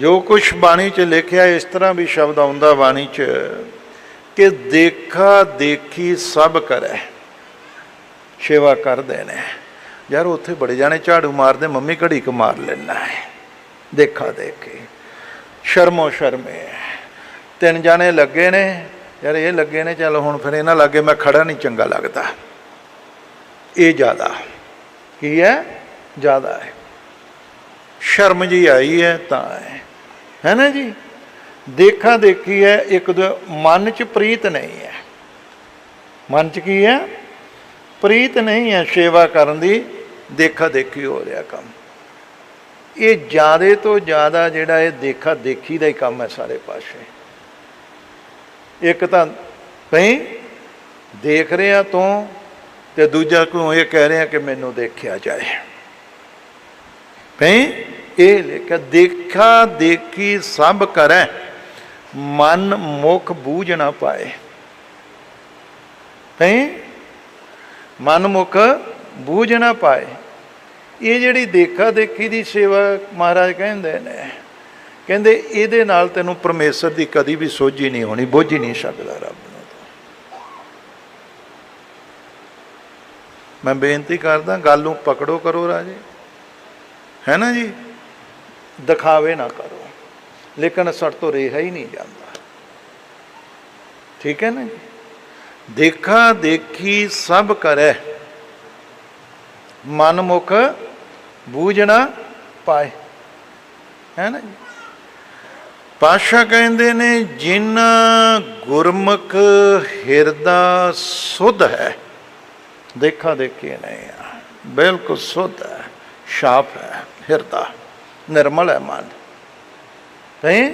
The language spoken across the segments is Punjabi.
ਜੋ ਕੁਝ ਬਾਣੀ 'ਚ ਲਿਖਿਆ, ਇਸ ਤਰ੍ਹਾਂ ਵੀ ਸ਼ਬਦ ਆਉਂਦਾ ਬਾਣੀ 'ਚ ਕਿ ਦੇਖਾ ਦੇਖੀ ਸਭ ਕਰੈ, ਸੇਵਾ ਕਰ ਨੇ ਯਾਰ ਉੱਥੇ ਬੜੇ ਜਾਣੇ ਝਾੜੂ ਮਾਰਦੇ, ਮੰਮੀ ਘੜੀ ਕ ਮਾਰ ਲੈਣਾ ਹੈ। ਦੇਖਾ ਦੇਖੀ, ਸ਼ਰਮੋ ਸ਼ਰਮੇ ਤਿੰਨ ਜਾਣੇ ਲੱਗੇ ਨੇ, ਯਾਰ ਇਹ ਲੱਗੇ ਨੇ, ਚੱਲ ਹੁਣ ਫਿਰ ਇਹਨਾਂ ਲੱਗੇ ਮੈਂ ਖੜਾ ਨਹੀਂ, ਚੰਗਾ ਲੱਗਦਾ। ਇਹ ਜ਼ਿਆਦਾ, ਕੀ ਹੈ? ਜ਼ਿਆਦਾ ਹੈ। ਸ਼ਰਮ ਜੀ ਆਈ ਹੈ ਤਾਂ ਹੈ। ਹੈ ਨਾ ਜੀ? ਦੇਖਾ ਦੇਖੀ ਹੈ, ਇੱਕ ਦੋ ਮਨ ਚ ਪ੍ਰੀਤ ਨਹੀਂ ਹੈ। ਮਨ ਚ ਕੀ ਹੈ? ਪ੍ਰੀਤ ਨਹੀਂ ਹੈ ਸੇਵਾ ਕਰਨ ਦੀ, ਦੇਖਾ ਦੇਖੀ ਹੋ ਰਿਹਾ ਕੰਮ। ਇਹ ਜਿਆਦੇ ਤੋਂ ਜ਼ਿਆਦਾ ਜਿਹੜਾ ਇਹ ਦੇਖਾ ਦੇਖੀ ਦਾ ਹੀ ਕੰਮ ਹੈ ਸਾਰੇ ਪਾਸੇ। ਇੱਕ ਤਾਂ ਭਈ ਦੇਖ ਰਿਹਾ ਤੂੰ ਤੇ ਦੂਜਾ ਕੋ ਇਹ ਕਹਿ ਰਿਹਾ ਕਿ ਮੈਨੂੰ ਦੇਖਿਆ ਜਾਏ। ਭਈ ਇਹ ਲਿਖਿਆ, ਦੇਖਾ ਦੇਖੀ ਸਭ ਕਰੈ, ਮਨ ਮੁਖ ਬੂਝ ਨਾ ਪਾਏ। ਭਈ, ਮਨ ਮੁਖ ਬੂਝ ਨਾ ਪਾਏ। ਇਹ ਜਿਹੜੀ ਦੇਖਾ ਦੇਖੀ ਦੀ ਸੇਵਾ ਮਹਾਰਾਜ ਕਹਿੰਦੇ ਨੇ, ਕਹਿੰਦੇ ਇਹਦੇ ਨਾਲ ਤੈਨੂੰ ਪਰਮੇਸ਼ਰ ਦੀ ਕਦੀ ਵੀ ਸੋਝੀ ਨਹੀਂ ਹੋਣੀ, ਬੋਝੀ ਨਹੀਂ ਸਕਦਾ ਰੱਬ ਨੂੰ ਮੈਂ ਬੇਨਤੀ ਕਰਦਾ, ਗੱਲ ਨੂੰ ਪਕੜੋ ਕਰੋ ਰਾਜੇ। ਹੈ ਨਾ ਜੀ? ਦਿਖਾਵੇ ਨਾ ਕਰੋ। ਲੇਕਿਨ ਸੜ ਤੋਂ ਰਿਹਾ ਹੀ ਨਹੀਂ ਜਾਂਦਾ। ਠੀਕ ਹੈ ਨਾ ਜੀ? ਦੇਖਾ ਦੇਖੀ ਸਭ ਕਰੈ। ਮਨ ਮੁਖ ਬੂਝਣਾ ਪਾਏ। ਹੈ ਨਾ ਜੀ? ਪਾਸ਼ਾ ਕਹਿੰਦੇ ਨੇ, ਜਿਨ ਗੁਰਮੁਖ ਹਿਰਦਾ ਸੁਧ ਹੈ, ਦੇਖਾ ਦੇਖੀ ਨਹੀਂ ਬਿਲਕੁਲ ਸੁਧ ਹੈ ਸਾਫ਼ ਹੈ ਹਿਰਦਾ। ਨਿਰਮਲ ਹੈ ਮਨ। ਹੈ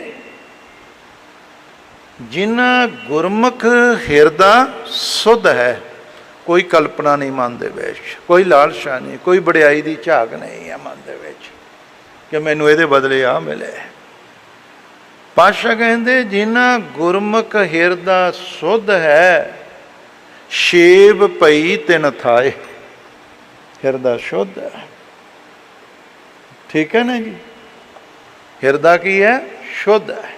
ਜਿਨ ਗੁਰਮੁਖ ਹਿਰਦਾ ਸੁਧ ਹੈ, ਕੋਈ ਕਲਪਨਾ ਨਹੀਂ ਮਨ ਦੇ ਵਿੱਚ, ਕੋਈ ਲਾਲਸਾ ਨਹੀਂ, ਕੋਈ ਬੜਿਆਈ ਦੀ ਝਾਕ ਨਹੀਂ ਹੈ ਮਨ ਦੇ ਵਿੱਚ ਕਿ ਮੈਨੂੰ ਇਹਦੇ ਬਦਲੇ ਆ ਮਿਲੇ। ਪਾਸ਼ਾ ਕਹਿੰਦੇ ਜਿਨ੍ਹਾਂ ਗੁਰਮੁਖ ਹਿਰਦਾ ਸੁਧ ਹੈ, ਸ਼ੇਵ ਪਈ ਤਿਨ ਥਾਏ। ਹਿਰਦਾ ਸ਼ੁੱਧ ਹੈ। ਠੀਕ ਹੈ ਨਾ ਜੀ? ਹਿਰਦਾ ਕੀ ਹੈ? ਸ਼ੁੱਧ ਹੈ।